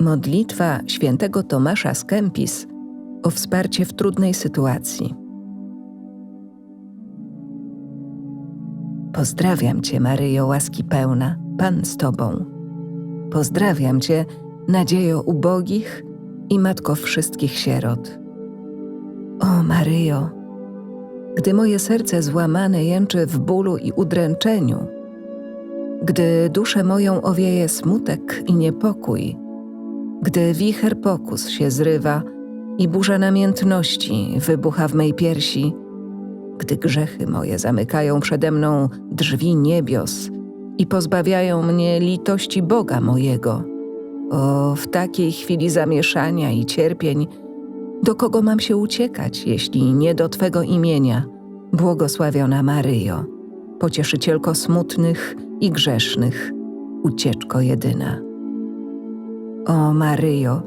Modlitwa świętego Tomasza z Kempis o wsparcie w trudnej sytuacji. Pozdrawiam Cię, Maryjo, łaski pełna, Pan z Tobą. Pozdrawiam Cię, nadziejo ubogich i matko wszystkich sierot. O Maryjo, gdy moje serce złamane jęczy w bólu i udręczeniu, gdy duszę moją owieje smutek i niepokój, gdy wicher pokus się zrywa i burza namiętności wybucha w mej piersi, gdy grzechy moje zamykają przede mną drzwi niebios i pozbawiają mnie litości Boga mojego. O, w takiej chwili zamieszania i cierpień, do kogo mam się uciekać, jeśli nie do Twego imienia, błogosławiona Maryjo, pocieszycielko smutnych i grzesznych, ucieczko jedyna. O Maryjo,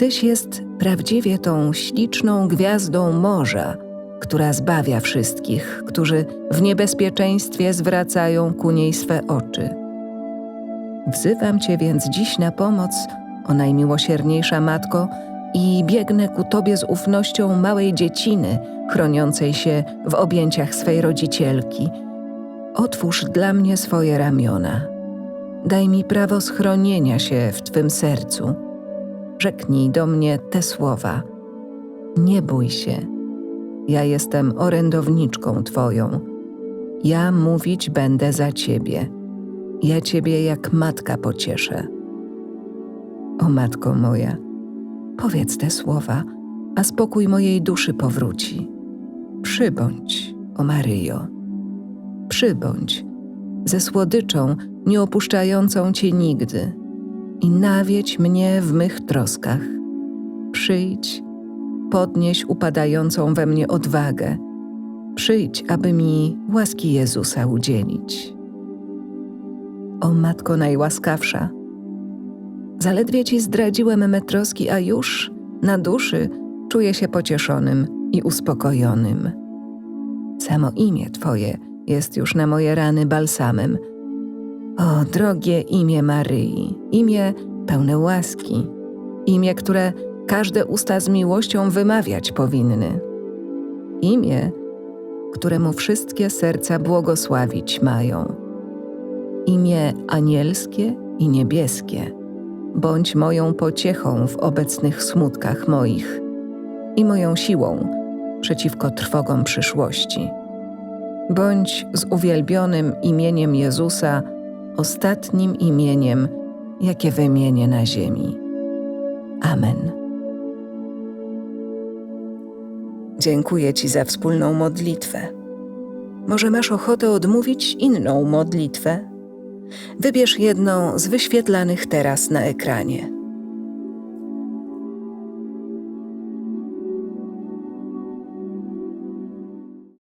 Tyś jest prawdziwie tą śliczną gwiazdą morza, która zbawia wszystkich, którzy w niebezpieczeństwie zwracają ku niej swe oczy. Wzywam Cię więc dziś na pomoc, o najmiłosierniejsza Matko, i biegnę ku Tobie z ufnością małej dzieciny, chroniącej się w objęciach swej rodzicielki. Otwórz dla mnie swoje ramiona. Daj mi prawo schronienia się w Twym sercu. Rzeknij do mnie te słowa. Nie bój się. Ja jestem orędowniczką Twoją. Ja mówić będę za Ciebie. Ja Ciebie jak matka pocieszę. O matko moja, powiedz te słowa, a spokój mojej duszy powróci. Przybądź, o Maryjo. Przybądź, ze słodyczą nieopuszczającą Cię nigdy i nawiedź mnie w mych troskach. Przyjdź, podnieś upadającą we mnie odwagę. Przyjdź, aby mi łaski Jezusa udzielić. O Matko najłaskawsza, zaledwie Ci zdradziłem me troski, a już na duszy czuję się pocieszonym i uspokojonym. Samo imię Twoje jest już na moje rany balsamem. O, drogie imię Maryi, imię pełne łaski, imię, które każde usta z miłością wymawiać powinny. Imię, któremu wszystkie serca błogosławić mają. Imię anielskie i niebieskie, bądź moją pociechą w obecnych smutkach moich i moją siłą przeciwko trwogom przyszłości. Bądź z uwielbionym imieniem Jezusa ostatnim imieniem, jakie wymienię na ziemi. Amen. Dziękuję Ci za wspólną modlitwę. Może masz ochotę odmówić inną modlitwę? Wybierz jedną z wyświetlanych teraz na ekranie.